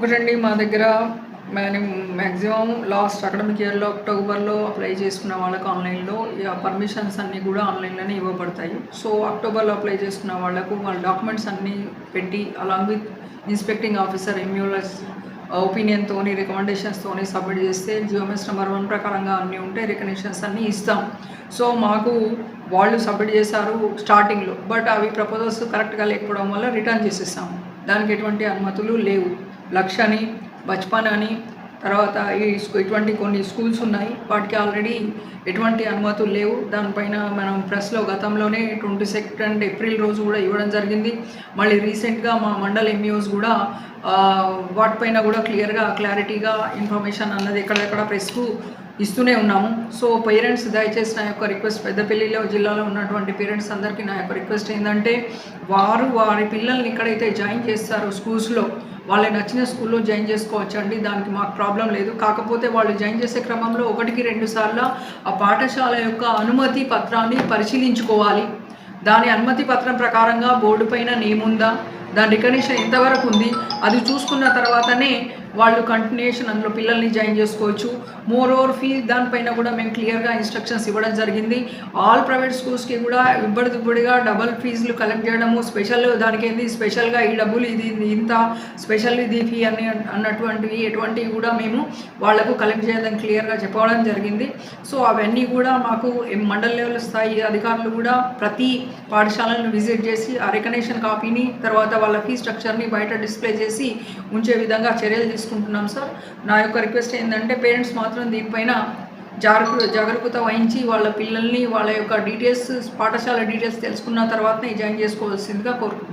ఒకటండి మా దగ్గర మేము మ్యాక్సిమం లాస్ట్ అకాడమిక్ ఇయర్లో అక్టోబర్లో అప్లై చేసుకున్న వాళ్ళకు ఆన్లైన్లో పర్మిషన్స్ అన్నీ కూడా ఆన్లైన్లోనే ఇవ్వబడతాయి. సో అక్టోబర్లో అప్లై చేసుకున్న వాళ్ళకు వాళ్ళ డాక్యుమెంట్స్ అన్నీ పెట్టి అలాంగ్ విత్ ఇన్స్పెక్టింగ్ ఆఫీసర్ ఎమ్యూలస్ ఒపీనియన్తోని రికమెండేషన్స్తోని సబ్మిట్ చేస్తే జియోమెస్ నెంబర్ వన్ ప్రకారంగా అన్నీ ఉంటే రికగ్నిషన్స్ అన్నీ ఇస్తాం. సో మాకు వాళ్ళు సబ్మిట్ చేశారు స్టార్టింగ్లో బట్ అవి ప్రపోజల్స్ కరెక్ట్గా లేకపోవడం వల్ల రిటర్న్ చేసేస్తాము దానికి ఎటువంటి అనుమతులు లేవు. లక్ష అని బచ్పన్ అని తర్వాత ఈ స్కూ- ఇటువంటి కొన్ని స్కూల్స్ ఉన్నాయి. వాటికి ఆల్రెడీ ఎటువంటి అనుమతులు లేవు. దానిపైన మనం ప్రెస్లో గతంలోనే ట్వంటీ సెకండ్ ఏప్రిల్ రోజు కూడా ఇవ్వడం జరిగింది. మళ్ళీ రీసెంట్గా మా మండల్ ఎంఈఓస్ కూడా వాటిపైన కూడా క్లియర్గా క్లారిటీగా ఇన్ఫర్మేషన్ అన్నది ఎక్కడెక్కడ ప్రెస్కు ఇస్తూనే ఉన్నాము. సో పేరెంట్స్ దయచేసి నా యొక్క రిక్వెస్ట్ పెద్దపల్లిలో జిల్లాలో ఉన్నటువంటి పేరెంట్స్ అందరికీ నా యొక్క రిక్వెస్ట్ ఏంటంటే వారు వారి పిల్లల్ని ఎక్కడైతే జాయిన్ చేస్తారో స్కూల్స్లో వాళ్ళకి నచ్చిన స్కూల్లో జాయిన్ చేసుకోవచ్చు అండి దానికి మాకు ప్రాబ్లం లేదు. కాకపోతే వాళ్ళు జాయిన్ చేసే క్రమంలో ఒకటికి రెండు సార్లు ఆ పాఠశాల యొక్క అనుమతి పత్రాన్ని పరిశీలించుకోవాలి. దాని అనుమతి పత్రం ప్రకారంగా బోర్డు పైన నేముందా దాని రికగ్నిషన్ ఎంతవరకు ఉంది? అది చూసుకున్న తర్వాతనే వాళ్ళు కంటిన్యూషన్ అందులో పిల్లల్ని జాయిన్ చేసుకోవచ్చు. మోర్ ఓవర్ ఫీ దానిపైన కూడా మేము క్లియర్గా ఇన్స్ట్రక్షన్స్ ఇవ్వడం జరిగింది. ఆల్ ప్రైవేట్ స్కూల్స్కి కూడా ఇబ్బడి దుబ్బడిగా డబల్ ఫీజులు కలెక్ట్ చేయడము స్పెషల్ దానికి ఏంది? స్పెషల్గా ఈ డబ్బులు ఇది ఇంత స్పెషల్ ఇది ఫీ అని అన్నటువంటివి ఎటువంటివి కూడా మేము వాళ్ళకు కలెక్ట్ చేయదని క్లియర్గా చెప్పడం జరిగింది. సో అవన్నీ కూడా మాకు మండల లెవెల్ స్థాయి అధికారులు కూడా ప్రతి పాఠశాలను విజిట్ చేసి ఆ రికగ్నేషన్ కాపీని తర్వాత వాళ్ళ ఫీ స్ట్రక్చర్ని బయట డిస్ప్లే చేసి ఉంచే విధంగా చర్యలు తీసుకుంటున్నాం సార్. నా యొక్క రిక్వెస్ట్ ఏంటంటే పేరెంట్స్ మాత్రం దీనిపైన జాగ్రత్త జాగ్రత్త వహించి వాళ్ళ పిల్లల్ని వాళ్ళ యొక్క డీటెయిల్స్ పాఠశాల డీటెయిల్స్ తెలుసుకున్న తర్వాతనే జాయిన్ చేసుకోవాల్సిందిగా కోరుకుంటున్నాను